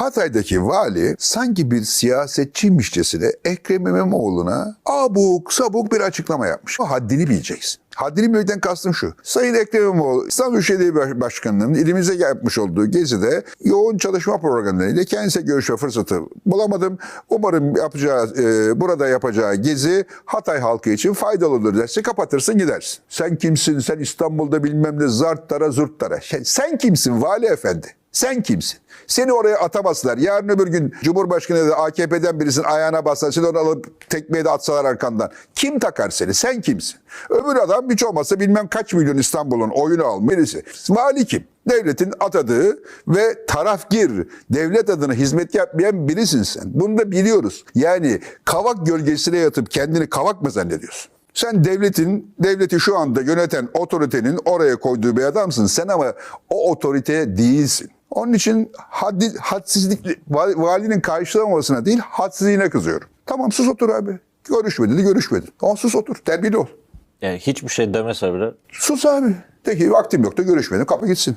Hatay'daki vali sanki bir siyasetçiymişçesine Ekrem İmamoğlu'na abuk sabuk bir açıklama yapmış. O haddini bileceksin. Haddini bilmekten kastım şu. Sayın Ekrem İmamoğlu İstanbul Büyükşehir Başkanı'nın ilimize yapmış olduğu gezide yoğun çalışma programlarıyla kendisiyle görüşme fırsatı bulamadım. Umarım yapacağı, e, burada yapacağı gezi Hatay halkı için faydalı olur derse kapatırsın gidersin. Sen kimsin? Sen İstanbul'da bilmem ne zarttara zurttara. Sen, sen kimsin vali efendi? Sen kimsin? Seni oraya atamazlar. Yarın öbür gün Cumhurbaşkanı da AKP'den birisinin ayağına basar. Seni onu alıp tekmeye de atsalar arkandan. Kim takar seni? Sen kimsin? Öbür adam hiç olmazsa bilmem kaç milyon İstanbul'un oyunu almış birisi. Vali kim? Devletin atadığı ve tarafgir, devlet adına hizmet yapmayan birisin sen. Bunu da biliyoruz. Yani kavak gölgesine yatıp kendini kavak mı zannediyorsun? Sen devletin, devleti şu anda yöneten otoritenin oraya koyduğu bir adamsın. Sen ama o otorite değilsin. Onun için haddi, hadsizlik, val- valinin karşılamamasına değil, hadsizliğine kızıyorum. Tamam sus otur abi. Görüşmedi de görüşmedin. Ama sus otur, terbiyeli ol. Yani hiçbir şey demese bile Sus abi. De ki vaktim yok da görüşmedim, kapı gitsin.